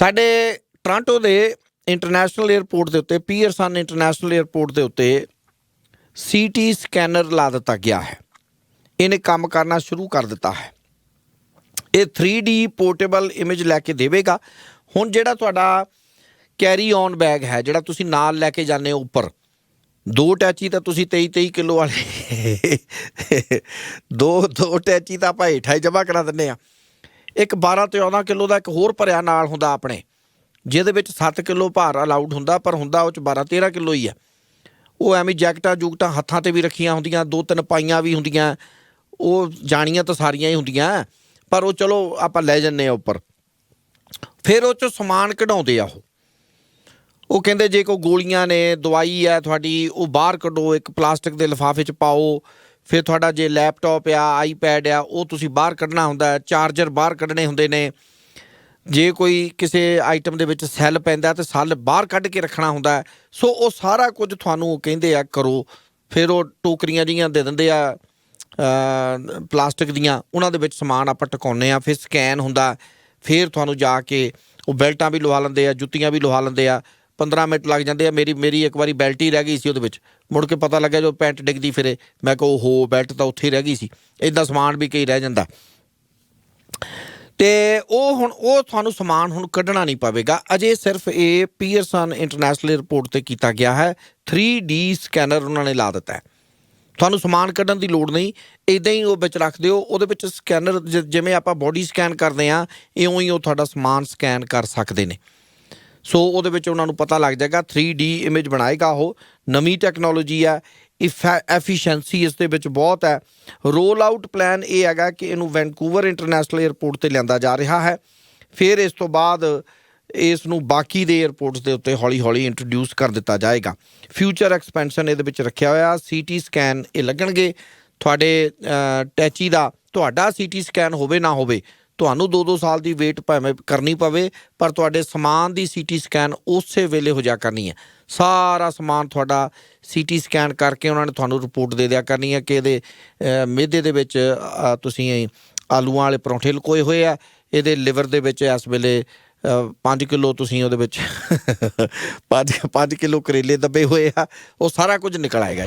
ਸਾਡੇ ਟੋਰਾਂਟੋ ਦੇ international airport ਦੇ ਉੱਤੇ ਪੀਅਰਸਨ ਇੰਟਰਨੈਸ਼ਨਲ 에ਅਰਪੋਰਟ ਦੇ ਉੱਤੇ ਸੀਟੀ ਸਕੈਨਰ ਲਾ ਦਿੱਤਾ ਗਿਆ ਹੈ। ਇਹਨੇ ਕੰਮ ਕਰਨਾ ਸ਼ੁਰੂ ਕਰ ਦਿੱਤਾ ਹੈ। ਇਹ 3D ਪੋਰਟੇਬਲ ਇਮੇਜ ਲੈ ਕੇ ਦੇਵੇਗਾ। ਹੁਣ ਜਿਹੜਾ ਤੁਹਾਡਾ ਕੈਰੀ ਔਨ ਬੈਗ ਹੈ, ਜਿਹੜਾ ਤੁਸੀਂ ਨਾਲ ਲੈ ਕੇ ਜਾਂਦੇ ਹੋ ਉੱਪਰ, ਦੋ ਟੈਚੀ ਤਾਂ ਤੁਸੀਂ 23 23 ਕਿਲੋ ਵਾਲੇ ਦੋ ਦੋ ਟੈਚੀ ਤਾਂ ਆਪਾਂ ਹੇਠਾਂ ਹੀ ਜਮਾ ਕਰਾ ਦਿੰਨੇ ਆ ਇੱਕ 12 ਤੇ 14 ਕਿਲੋ ਦਾ ਇੱਕ ਹੋਰ ਭਰਿਆ ਨਾਲ ਹੁੰਦਾ ਆਪਣੇ। ਜਿਹਦੇ ਵਿੱਚ 7 ਕਿਲੋ ਭਾਰ ਅਲਾਉਡ ਹੁੰਦਾ, ਪਰ ਹੁੰਦਾ ਉਹ ਚ 12 13 ਕਿਲੋ ਹੀ ਆ। ਉਹ ਐਵੇਂ ਜੈਕਟਾਂ ਜੂਕਟਾਂ ਹੱਥਾਂ ਤੇ ਵੀ ਰੱਖੀਆਂ ਹੁੰਦੀਆਂ, ਦੋ ਤਿੰਨ ਪਾਈਆਂ ਵੀ ਹੁੰਦੀਆਂ, ਉਹ ਜਾਣੀਆਂ ਤਾਂ ਸਾਰੀਆਂ ਹੀ ਹੁੰਦੀਆਂ, ਪਰ ਉਹ ਚਲੋ ਆਪਾਂ ਲੈ ਜੰਨੇ ਆ ਉੱਪਰ। ਫਿਰ ਉਹ ਚ ਸਮਾਨ ਕਢਾਉਂਦੇ ਆ ਉਹ। ਉਹ ਕਹਿੰਦੇ ਜੇ ਕੋਈ ਗੋਲੀਆਂ ਨੇ, ਦਵਾਈ ਹੈ ਤੁਹਾਡੀ, ਉਹ ਬਾਹਰ ਕੱਢੋ, ਇੱਕ ਪਲਾਸਟਿਕ ਦੇ ਲਿਫਾਫੇ 'ਚ ਪਾਓ ਫਿਰ ਤੁਹਾਡਾ ਜੇ ਲੈਪਟਾਪ ਆ ਆਈਪੈਡ ਆ, ਉਹ ਤੁਸੀਂ ਬਾਹਰ ਕੱਢਣਾ ਹੁੰਦਾ ਚਾਰਜਰ ਬਾਹਰ ਕੱਢਣੇ ਹੁੰਦੇ ਨੇ। ਜੇ ਕੋਈ ਕਿਸੇ ਆਈਟਮ ਦੇ ਵਿੱਚ ਸੈੱਲ ਪੈਂਦਾ ਤੇ ਸੈੱਲ ਬਾਹਰ ਕੱਢ ਕੇ ਰੱਖਣਾ ਹੁੰਦਾ ਸੋ ਉਹ ਸਾਰਾ ਕੁਝ ਤੁਹਾਨੂੰ ਕਹਿੰਦੇ ਆ, ਕਰੋ। ਫਿਰ ਉਹ ਟੋਕਰੀਆਂ ਜੀਆਂ ਦੇ ਦਿੰਦੇ ਆ ਪਲਾਸਟਿਕ ਦੀਆਂ, ਉਹਨਾਂ ਦੇ ਵਿੱਚ ਸਮਾਨ ਆਪਾਂ ਟਿਕਾਉਂਦੇ ਆ ਫਿਰ ਸਕੈਨ ਹੁੰਦਾ ਫਿਰ ਤੁਹਾਨੂੰ ਜਾ ਕੇ ਉਹ ਬੈਲਟਾਂ ਵੀ ਲਵਾ ਲੈਂਦੇ ਆ, ਜੁੱਤੀਆਂ ਵੀ ਲਵਾ ਲੈਂਦੇ ਆ। 15 ਮਿੰਟ ਲੱਗ ਜਾਂਦੇ ਆ, ਮੇਰੀ ਮੇਰੀ ਇੱਕ ਵਾਰੀ ਬੈਲਟ ਹੀ ਰਹਿ ਗਈ ਸੀ ਉਹਦੇ ਵਿੱਚ। ਮੁੜ ਕੇ ਪਤਾ ਲੱਗਿਆ ਜੋ ਪੈਂਟ ਡਿੱਗਦੀ ਫਿਰੇ, ਮੈਂ ਕਿਹਾ ਉਹ ਬੈਲਟ ਤਾਂ ਉੱਥੇ ਹੀ ਰਹਿ ਗਈ ਸੀ। ਇਦਾਂ ਸਮਾਨ ਵੀ ਕਈ ਰਹਿ ਜਾਂਦਾ। ਤੇ ਉਹ ਹੁਣ, ਉਹ ਤੁਹਾਨੂੰ ਸਮਾਨ ਹੁਣ ਕੱਢਣਾ ਨਹੀਂ ਪਵੇਗਾ। ਅਜੇ ਸਿਰਫ ਇਹ ਪੀਅਰਸਨ ਇੰਟਰਨੈਸ਼ਨਲ 에ਅਰਪੋਰਟ ਤੇ ਕੀਤਾ ਗਿਆ ਹੈ। 3D ਸਕੈਨਰ ਉਹਨਾਂ ਨੇ ਲਾ ਦਿੱਤਾ ਹੈ। ਤੁਹਾਨੂੰ ਸਮਾਨ ਕੱਢਣ ਦੀ ਲੋੜ ਨਹੀਂ। ਇਦਾਂ ਹੀ ਉਹ ਵਿੱਚ ਰੱਖ ਦਿਓ। ਉਹਦੇ ਵਿੱਚ ਸਕੈਨਰ ਜਿਵੇਂ ਆਪਾਂ ਬੋਡੀ ਸਕੈਨ ਕਰਦੇ ਆ ਇਉਂ ਹੀ ਉਹ ਤੁਹਾਡਾ ਸਮਾਨ ਸਕੈਨ ਕਰ ਸਕਦੇ ਨੇ। ਸੋ ਉਹਦੇ ਵਿੱਚ ਉਹਨਾਂ ਨੂੰ ਪਤਾ ਲੱਗ ਜਾਏਗਾ 3D ਇਮੇਜ ਬਣਾਏਗਾ ਉਹ, ਨਵੀਂ ਟੈਕਨੋਲੋਜੀ ਹੈ ਐਫੀਸ਼ੀਐਂਸੀ ਇਸ ਦੇ ਵਿੱਚ ਬਹੁਤ ਹੈ। ਰੋਲ ਆਊਟ ਪਲਾਨ ਇਹ ਹੈਗਾ ਕਿ ਇਹਨੂੰ ਵੈਨਕੂਵਰ ਇੰਟਰਨੈਸ਼ਨਲ 에ਅਰਪੋਰਟ ਤੇ ਲਿਆਂਦਾ ਜਾ ਰਿਹਾ ਹੈ। ਫਿਰ ਇਸ ਤੋਂ ਬਾਅਦ ਇਸ ਨੂੰ ਬਾਕੀ ਦੇ 에ਅਰਪੋਰਟਸ ਦੇ ਉੱਤੇ ਹੌਲੀ-ਹੌਲੀ ਇੰਟਰੋਡਿਊਸ ਕਰ ਦਿੱਤਾ ਜਾਏਗਾ। ਫਿਊਚਰ ਐਕਸਪੈਂਸ਼ਨ ਇਹਦੇ ਵਿੱਚ ਰੱਖਿਆ ਹੋਇਆ ਸੀਟੀ ਸਕੈਨ ਇਹ ਲੱਗਣਗੇ। ਤੁਹਾਡੇ ਟੈਚੀ ਦਾ, ਤੁਹਾਡਾ ਸੀਟੀ ਸਕੈਨ ਹੋਵੇ ਨਾ ਹੋਵੇ ਤੁਹਾਨੂੰ 2-2 ਸਾਲ ਦੀ ਵੇਟ ਭਾਵੇਂ ਕਰਨੀ ਪਵੇ ਪਰ ਤੁਹਾਡੇ ਸਮਾਨ ਦੀ ਸੀਟੀ ਸਕੈਨ ਉਸੇ ਵੇਲੇ ਹੋ ਜਾ ਕਰਨੀ ਹੈ। ਸਾਰਾ ਸਮਾਨ ਤੁਹਾਡਾ ਸੀਟੀ ਸਕੈਨ ਕਰਕੇ ਉਹਨਾਂ ਨੇ ਤੁਹਾਨੂੰ ਰਿਪੋਰਟ ਦੇ ਦਿਆ ਕਰਨੀ ਹੈ ਕਿ ਇਹਦੇ ਅ, ਮਿਹਦੇ ਦੇ ਵਿੱਚ ਤੁਸੀਂ ਆਲੂਆਂ ਵਾਲੇ ਪਰੌਂਠੇ ਲਕੋਏ ਹੋਏ ਆ ਇਹਦੇ ਲਿਵਰ ਦੇ ਵਿੱਚ ਇਸ ਵੇਲੇ 5 ਕਿਲੋ ਤੁਸੀਂ ਉਹਦੇ ਵਿੱਚ 5 5 ਕਿਲੋ ਕਰੇਲੇ ਦੱਬੇ ਹੋਏ ਆ ਉਹ ਸਾਰਾ ਕੁਝ ਨਿਕਲ ਆਏਗਾ।